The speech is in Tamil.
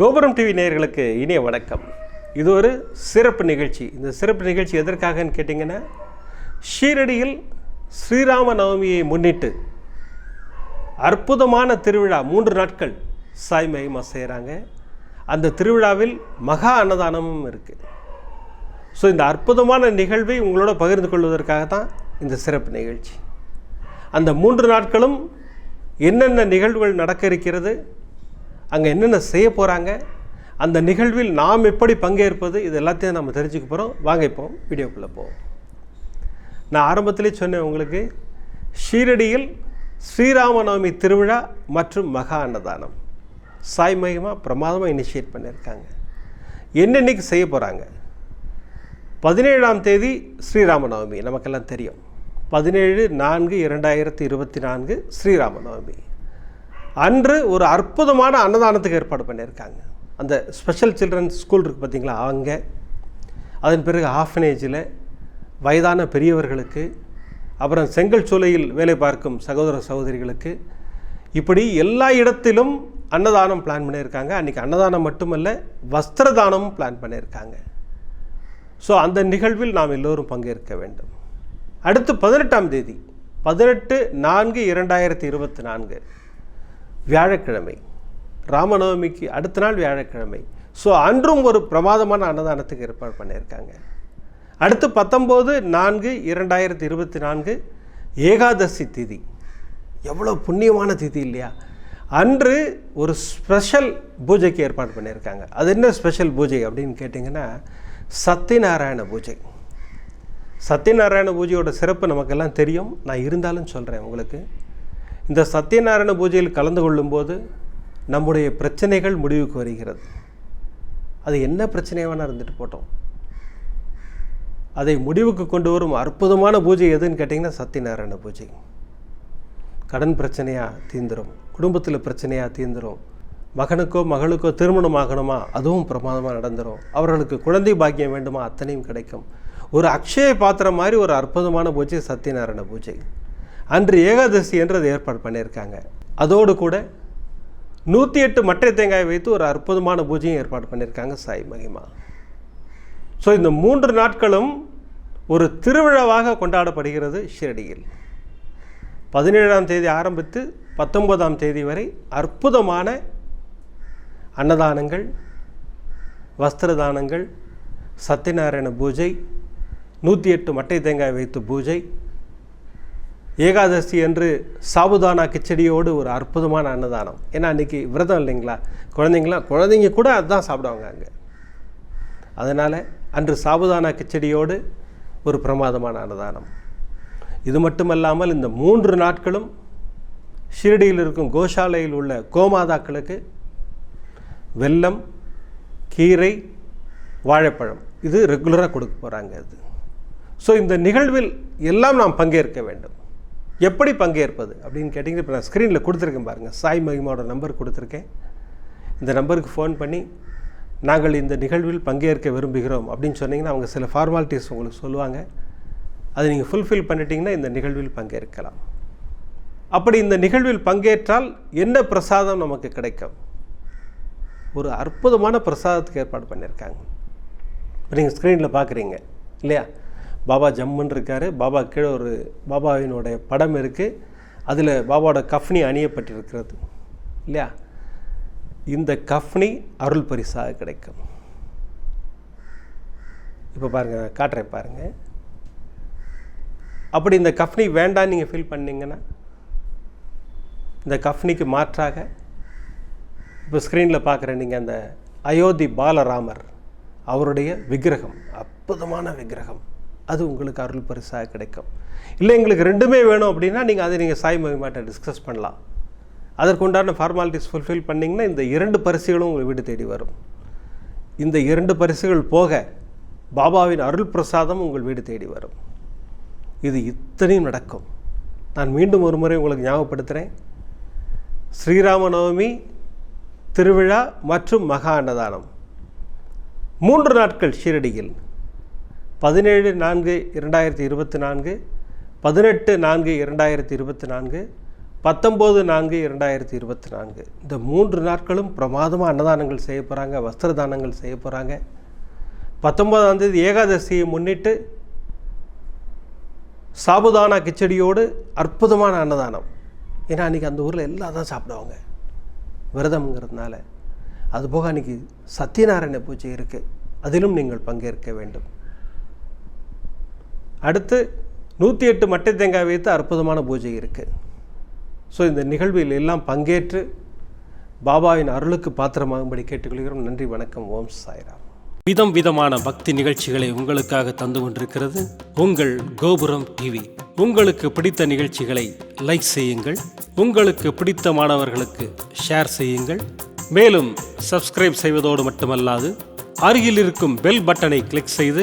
கோபுரம் டிவி நேயர்களுக்கு இனிய வணக்கம். இது ஒரு சிறப்பு நிகழ்ச்சி. இந்த சிறப்பு நிகழ்ச்சி எதற்காகன்னு கேட்டிங்கன்னா ஷீரடியில் ஸ்ரீராம நவமியை முன்னிட்டு அற்புதமான திருவிழா மூன்று நாட்கள் சாய் மகிமா செய்கிறாங்க அந்த திருவிழாவில் மகா அன்னதானமும் இருக்குது ஸோ இந்த அற்புதமான நிகழ்வை உங்களோட பகிர்ந்து கொள்வதற்காக தான் இந்த சிறப்பு நிகழ்ச்சி. அந்த மூன்று நாட்களும் என்னென்ன நிகழ்வுகள் நடக்க இருக்கிறது அங்கே என்னென்ன செய்ய போகிறாங்க அந்த நிகழ்வில் நாம் எப்படி பங்கேற்பது இது எல்லாத்தையும் நம்ம தெரிஞ்சுக்க போகிறோம் வாங்க இப்போ வீடியோக்குள்ளே போவோம். நான் ஆரம்பத்திலே சொன்னேன் உங்களுக்கு ஷீரடியில் ஸ்ரீராமநவமி திருவிழா மற்றும் மகா அன்னதானம். சாய் பிரமாதமாக இனிஷியேட் பண்ணியிருக்காங்க. என்னென்னைக்கு செய்ய போகிறாங்க பதினேழாம் தேதி ஸ்ரீராமநவமி நமக்கெல்லாம் தெரியும். பதினேழு நான்கு இரண்டாயிரத்தி இருபத்தி நான்கு ஸ்ரீராமநவமி. அன்று ஒரு அற்புதமான அன்னதானத்துக்கு ஏற்பாடு பண்ணியிருக்காங்க. அந்த ஸ்பெஷல் சில்ட்ரன்ஸ் ஸ்கூல் இருக்குது பார்த்தீங்களா? அவங்க அதன் பிறகு ஆஃபனேஜில் வயதான பெரியவர்களுக்கு அப்புறம் செங்கல் சூளையில் வேலை பார்க்கும் சகோதர சகோதரிகளுக்கு இப்படி எல்லா இடத்திலும் அன்னதானம் பிளான் பண்ணியிருக்காங்க. அன்றைக்கி அன்னதானம் மட்டுமல்ல வஸ்திர தானமும் பிளான் பண்ணியிருக்காங்க. ஸோ அந்த நிகழ்வில் நாம் எல்லோரும் பங்கேற்க வேண்டும். அடுத்து பதினெட்டாம் தேதி பதினெட்டு நான்கு இரண்டாயிரத்தி இருபத்தி நான்கு. வியாழக்கிழமை. ராமநவமிக்கு அடுத்த நாள் வியாழக்கிழமை. ஸோ அன்றும் ஒரு பிரமாதமான அன்னதானத்துக்கு ஏற்பாடு பண்ணியிருக்காங்க. அடுத்து பத்தொம்போது நான்கு இரண்டாயிரத்தி இருபத்தி நான்கு ஏகாதசி திதி. எவ்வளோ புண்ணியமான திதி இல்லையா? அன்று ஒரு ஸ்பெஷல் பூஜைக்கு ஏற்பாடு பண்ணியிருக்காங்க. அது என்ன ஸ்பெஷல் பூஜை அப்படின்னு கேட்டிங்கன்னா சத்யநாராயண பூஜை. சத்யநாராயண பூஜையோட சிறப்பு நமக்கெல்லாம் தெரியும். நான் இருந்தாலும் சொல்கிறேன் உங்களுக்கு. இந்த சத்யநாராயண பூஜையில் கலந்து கொள்ளும்போது நம்முடைய பிரச்சனைகள் முடிவுக்கு வருகிறது. அது என்ன பிரச்சனையாக வேணால் இருந்துட்டு போட்டோம். அதை முடிவுக்கு கொண்டு வரும் அற்புதமான பூஜை எதுன்னு கேட்டிங்கன்னா சத்யநாராயண பூஜை. கடன் பிரச்சனையாக தீர்ந்துடும் குடும்பத்தில் பிரச்சனையாக தீர்ந்துடும் மகனுக்கோ மகளுக்கோ திருமணம் ஆகணுமா? அதுவும் பிரமாதமாக நடந்துடும் அவர்களுக்கு குழந்தை பாக்கியம் வேண்டுமா? அத்தனையும் கிடைக்கும். ஒரு அக்ஷய பாத்திரம் மாதிரி ஒரு அற்புதமான பூஜை சத்யநாராயண பூஜை. அன்று ஏகாதசி என்று அதை ஏற்பாடு பண்ணியிருக்காங்க. அதோடு கூட நூற்றி எட்டு மட்டை தேங்காய் வைத்து ஒரு அற்புதமான பூஜையும் ஏற்பாடு பண்ணியிருக்காங்க சாய் மகிமா. ஸோ இந்த மூன்று நாட்களும் ஒரு திருவிழாவாக கொண்டாடப்படுகிறது ஷிரடியில். பதினேழாம் தேதி ஆரம்பித்து பத்தொன்பதாம் தேதி வரை அற்புதமான அன்னதானங்கள் வஸ்திர தானங்கள் சத்யநாராயண பூஜை நூற்றி எட்டு மட்டை தேங்காய் வைத்து பூஜை ஏகாதசி என்று சாபுதானா கிச்சடியோடு ஒரு அற்புதமான அன்னதானம். ஏன்னா அன்றைக்கி விரதம் இல்லைங்களா? குழந்தைங்களாம் குழந்தைங்க கூட அதுதான் சாப்பிடுவாங்க அங்கே. அதனால் அன்று சாபுதானா கிச்சடியோடு ஒரு பிரமாதமான அன்னதானம். இது மட்டுமல்லாமல் இந்த மூன்று நாட்களும் ஷிரடியில் இருக்கும் கோஷாலையில் உள்ள கோமாதாக்களுக்கு வெல்லம் கீரை வாழைப்பழம். இது ரெகுலராக கொடுக்க போகிறாங்க அது. ஸோ இந்த நிகழ்வில் எல்லாம் நாம் பங்கேற்க வேண்டும். எப்படி பங்கேற்பது அப்படின்னு கேட்டிங்கன்னா இப்போ நான் ஸ்க்ரீனில் கொடுத்துருக்கேன் பாருங்கள் சாய் மகிமாவோட நம்பர் கொடுத்துருக்கேன். இந்த நம்பருக்கு ஃபோன் பண்ணி நாங்கள் இந்த நிகழ்வில் பங்கேற்க விரும்புகிறோம் அப்படின்னு சொன்னீங்கன்னா அவங்க சில ஃபார்மாலிட்டிஸ் உங்களுக்கு சொல்லுவாங்க. அதை நீங்கள் ஃபுல்ஃபில் பண்ணிட்டீங்கன்னா இந்த நிகழ்வில் பங்கேற்கலாம். அப்படி இந்த நிகழ்வில் பங்கேற்றால் என்ன பிரசாதம் நமக்கு கிடைக்கும்? ஒரு அற்புதமான பிரசாதத்துக்கு ஏற்பாடு பண்ணியிருக்காங்க. இப்போ நீங்கள் ஸ்க்ரீனில் பார்க்குறீங்க இல்லையா? பாபா ஜம்முன்னு இருக்கார். பாபா கீழே ஒரு பாபாவினுடைய படம் இருக்குது அதில் பாபாவோட கஃப்னி அணியப்பட்டிருக்கிறது. இல்லையா? இந்த கஃப்னி அருள் பரிசாக கிடைக்கும். இப்போ பாருங்கள் நான் காட்டுறேன் பாருங்கள் அப்படி இந்த கஃப்னி வேண்டான்னு நீங்கள் ஃபீல் பண்ணிங்கன்னா இந்த கஃப்னிக்கு மாற்றாக இப்போ ஸ்க்ரீனில் பார்க்குற நீங்கள் அந்த அயோத்தி பாலராமர் அவருடைய விக்கிரகம் அற்புதமான விக்கிரகம். அது உங்களுக்கு அருள் பரிசாக கிடைக்கும். இல்லை எங்களுக்கு ரெண்டுமே வேணும் அப்படின்னா நீங்கள் அதை நீங்கள் சாய் மகிமாட்ட டிஸ்கஸ் பண்ணலாம். அதற்குண்டான ஃபார்மாலிட்டிஸ் ஃபுல்ஃபில் பண்ணிங்கன்னா இந்த இரண்டு பரிசுகளும் உங்கள் வீடு தேடி வரும். இந்த இரண்டு பரிசுகள் போக பாபாவின் அருள் பிரசாதம் உங்கள் வீடு தேடி வரும். இது இத்தனையும் நடக்கும். நான் மீண்டும் ஒரு முறை உங்களுக்கு ஞாபகப்படுத்துகிறேன் ஸ்ரீராம நவமி திருவிழா மற்றும் மகா அன்னதானம். மூன்று நாட்கள் ஷீரடியில். பதினேழு நான்கு இரண்டாயிரத்தி இருபத்தி நான்கு பதினெட்டு நான்கு இரண்டாயிரத்தி இருபத்தி நான்கு பத்தொம்போது நான்கு இரண்டாயிரத்தி இருபத்தி நான்கு. இந்த மூன்று நாட்களும் பிரமாதமாக அன்னதானங்கள் செய்ய போகிறாங்க வஸ்திர தானங்கள் செய்ய போகிறாங்க பத்தொன்பதாம் தேதி ஏகாதசியை முன்னிட்டு சாபுதானா கிச்சடியோடு அற்புதமான அன்னதானம். ஏன்னா அன்றைக்கி அந்த ஊரில் எல்லாம் தான் சாப்பிடுவாங்க. விரதம்ங்கிறதுனால. அதுபோக அன்றைக்கி சத்யநாராயண பூஜை இருக்குது அதிலும் நீங்கள் பங்கேற்க வேண்டும். அடுத்து நூற்றி எட்டு மட்டை தேங்காய் வைத்து அற்புதமான பூஜை இருக்குது ஸோ இந்த நிகழ்வில் எல்லாம் பங்கேற்று பாபாவின் அருளுக்கு பாத்திரமாகும்படி கேட்டுக்கொள்கிறோம். நன்றி வணக்கம். ஓம் சாய்ராம். விதம் விதமான பக்தி நிகழ்ச்சிகளை உங்களுக்காக தந்து கொண்டிருக்கிறது உங்கள் கோபுரம் டிவி. உங்களுக்கு பிடித்த நிகழ்ச்சிகளை லைக் செய்யுங்கள். உங்களுக்கு பிடித்த மாணவர்களுக்கு ஷேர் செய்யுங்கள். மேலும் சப்ஸ்கிரைப் செய்வதோடு மட்டுமல்லாது அருகில் இருக்கும் பெல் பட்டனை கிளிக் செய்து